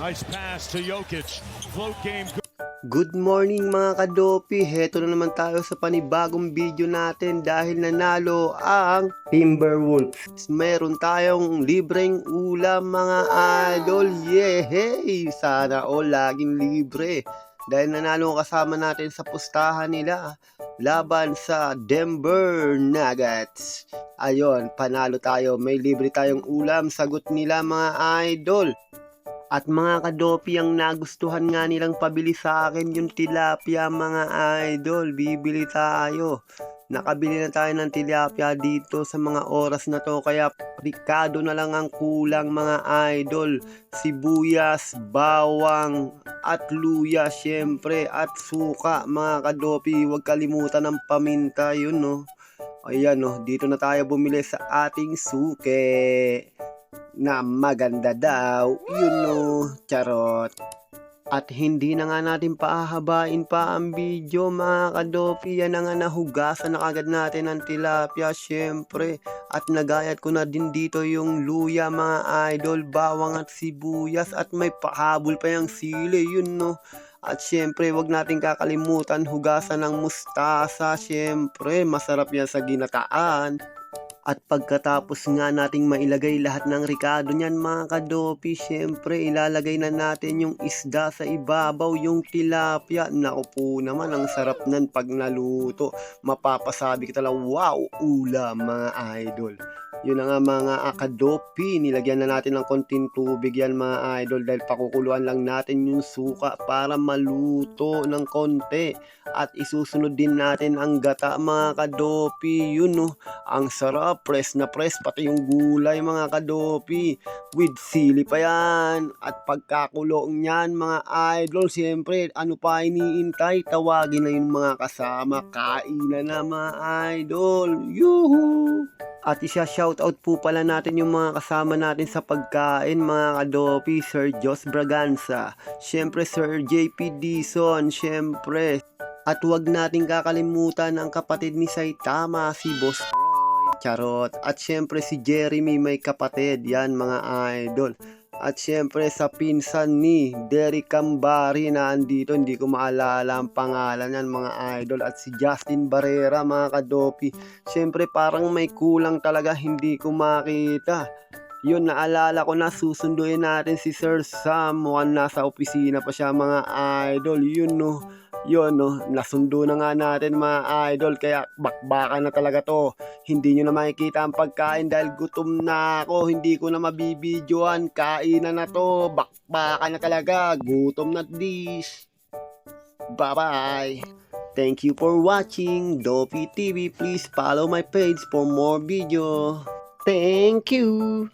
Nice pass to Jokic. Float game. Good morning mga kadopi, heto na naman tayo sa panibagong video natin dahil nanalo ang Timberwolves. Meron tayong libreng ulam mga idol, yehey! Sana all laging libre. Dahil nanalo kasama natin sa pustahan nila laban sa Denver Nuggets. Ayon, panalo tayo, may libre tayong ulam, sagot nila mga idol. At mga kadopi ang nagustuhan nga nilang pabili sa akin yung tilapia mga idol. Bibili tayo. Nakabili na tayo ng tilapia dito sa mga oras na to. Kaya Ricardo na lang ang kulang mga idol. Sibuyas, bawang, at luya syempre. At suka mga kadopi. Huwag kalimutan ng paminta yun no. Ayan no, dito na tayo bumili sa ating suke na maganda daw, you know, charot. At hindi na nga natin paahabain pa ang video mga kadopi. Yan na nga nahugasan na kagad natin ng tilapia syempre. At nagayat ko na din dito yung luya mga idol, bawang at sibuyas. At may pahabol pa yung sili, yun no. At syempre, wag natin kakalimutan hugasan ng mustasa. Syempre, masarap yan sa ginataan. At pagkatapos nga nating mailagay lahat ng ricado niyan mga kadopi, syempre ilalagay na natin yung isda sa ibabaw, yung tilapia. Naku po naman, ang sarap nan pag naluto. Mapapasabi ka talaga, wow, ulam mga idol. Yun na nga mga akadopi, nilagyan na natin ng konting tubig yan mga idol dahil pakukuluan lang natin yung suka para maluto ng konti. At isusunod din natin ang gata mga kadopi, yun no, ang sarap, press na press, pati yung gulay mga kadopi, with sili pa yan. At pagkakulong yan mga idol, siyempre, ano pa iniintay, tawagin na yung mga kasama, kainan na mga idol, yuhu! At isa-shoutout po pala natin yung mga kasama natin sa pagkain, mga kadopi, Sir Jos Braganza, syempre Sir JP Dison, syempre. At huwag nating kakalimutan ang kapatid ni Saitama, si Boss Roy, Charot. At syempre si Jeremy may kapatid, yan mga idol. At syempre sa pinsan ni Derek Cambari na andito, hindi ko maalala ang pangalan yan mga idol. At si Justin Barrera mga kadopi. Syempre parang may kulang talaga hindi ko makita. Yun, naalala ko na susunduin natin si Sir Sam. Mukhang nasa opisina pa siya mga idol. Yun no. Yun no, nasundo na nga natin mga idol. Kaya bakbakan na talaga to. Hindi nyo na makikita ang pagkain dahil gutom na ako. Hindi ko na mabibidyoan. Kainan na to. Bakbakan na talaga. Gutom na this. Bye-bye. Thank you for watching Dopi TV. Please follow my page for more video. Thank you.